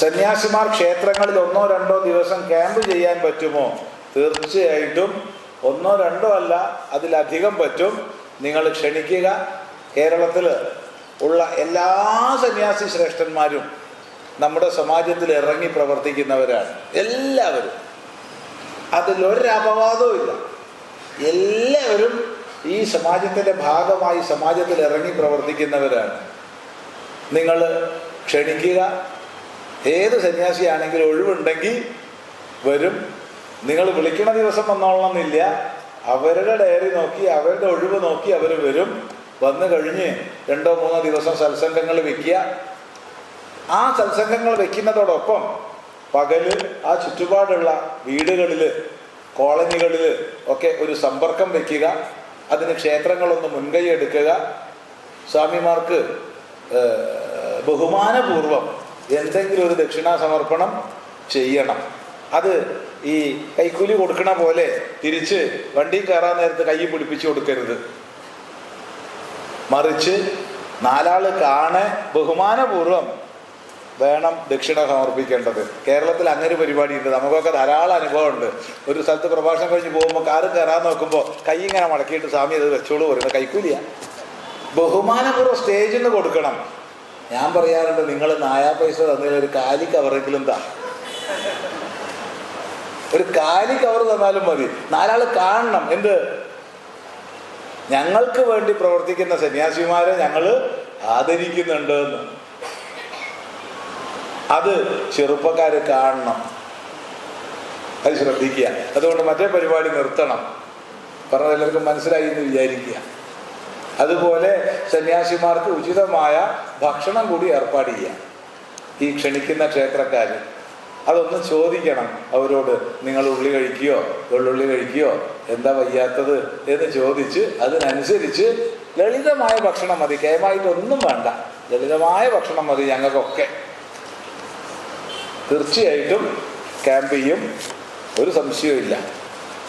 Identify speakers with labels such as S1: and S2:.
S1: സന്യാസിമാർ ക്ഷേത്രങ്ങളിൽ ഒന്നോ രണ്ടോ ദിവസം ക്യാമ്പ് ചെയ്യാൻ പറ്റുമോ? തീർച്ചയായിട്ടും ഒന്നോ രണ്ടോ അല്ല അതിലധികം പറ്റും. നിങ്ങൾ ക്ഷണിക്കുക. കേരളത്തിൽ ഉള്ള എല്ലാ സന്യാസി ശ്രേഷ്ഠന്മാരും നമ്മുടെ സമാജത്തിൽ ഇറങ്ങി പ്രവർത്തിക്കുന്നവരാണ്. എല്ലാവരും. അതിലൊരപവാദവും ഇല്ല. എല്ലാവരും ഈ സമാജത്തിന്റെ ഭാഗമായി സമാജത്തിൽ ഇറങ്ങി പ്രവർത്തിക്കുന്നവരാണ്. നിങ്ങൾ ക്ഷണിക്കുക. ഏത് സന്യാസിയാണെങ്കിലും ഒഴിവുണ്ടെങ്കിൽ വരും. നിങ്ങൾ വിളിക്കണ ദിവസം വന്നോളണമെന്നില്ല. അവരുടെ ഡയറി നോക്കി അവരുടെ ഒഴിവ് നോക്കി അവർ വരും. വന്നു കഴിഞ്ഞ് രണ്ടോ മൂന്നോ ദിവസം സത്സംഗങ്ങൾ വെക്കുക. ആ സത്സംഗങ്ങൾ വെക്കുന്നതോടൊപ്പം പകൽ ആ ചുറ്റുപാടുള്ള വീടുകളിൽ കോളനികളിൽ ഒക്കെ ഒരു സമ്പർക്കം വെക്കുക. അതിന് ക്ഷേത്രങ്ങളൊന്ന് മുൻകൈ എടുക്കുക. സ്വാമിമാർക്ക് ബഹുമാനപൂർവം എന്തെങ്കിലും ഒരു ദക്ഷിണാ സമർപ്പണം ചെയ്യണം. അത് ഈ കൈക്കൂലി കൊടുക്കണ പോലെ തിരിച്ച് വണ്ടി കയറാൻ നേരത്ത് കൈ പിടിപ്പിച്ചു കൊടുക്കരുത്. മറിച്ച് നാലാൾ കാണെ ബഹുമാനപൂർവം വേണം ദക്ഷിണ സമർപ്പിക്കേണ്ടത് കേരളത്തിൽ അങ്ങനെ ഒരു പരിപാടിയുണ്ട്. നമുക്കൊക്കെ ധാരാളം അനുഭവമുണ്ട്. ഒരു സ്ഥലത്ത് പ്രഭാഷണം കഴിഞ്ഞ് പോകുമ്പോൾ കാറ് കയറാൻ നോക്കുമ്പോൾ കൈ ഇങ്ങനെ മടക്കിയിട്ട് സ്വാമി അത് വെച്ചോളൂ പറയുന്നത് കൈക്കൂലിയാണ് ബഹുമാനപൂർവം സ്റ്റേജിൽ നിന്ന് കൊടുക്കണം. ഞാൻ പറയാറുണ്ട് നിങ്ങൾ നായാ പൈസ തന്നതിൽ ഒരു കാലി കവറെങ്കിലും താ. ഒരു കാലി കവർ തന്നാലും മതി. നാലാൾ കാണണം. എന്ത്? ഞങ്ങൾക്ക് വേണ്ടി പ്രവർത്തിക്കുന്ന സന്യാസിമാരെ ഞങ്ങൾ ആദരിക്കുന്നുണ്ട് എന്ന് അത് ചെറുപ്പക്കാർ കാണണം. അത് ശ്രദ്ധിക്കുക. അതുകൊണ്ട് മറ്റേ പരിപാടി നിർത്തണം. പറഞ്ഞ എല്ലാവർക്കും മനസ്സിലായി എന്ന് വിചാരിക്കുക. അതുപോലെ സന്യാസിമാർക്ക് ഉചിതമായ ഭക്ഷണം കൂടി ഏർപ്പാട് ചെയ്യാം. ഈ ക്ഷണിക്കുന്ന ക്ഷേത്രക്കാർ അതൊന്ന് ചോദിക്കണം. അവരോട് നിങ്ങൾ ഉള്ളി കഴിക്കുകയോ വെള്ളുള്ളി കഴിക്കുകയോ എന്താ വയ്യാത്തത്? എന്ന് ചോദിച്ച് അതിനനുസരിച്ച് ലളിതമായ ഭക്ഷണം മതി. കേമായിട്ടൊന്നും വേണ്ട. ലളിതമായ ഭക്ഷണം മതി ഞങ്ങൾക്കൊക്കെ. തീർച്ചയായിട്ടും ക്യാമ്പ് ചെയ്യും. ഒരു സംശയവും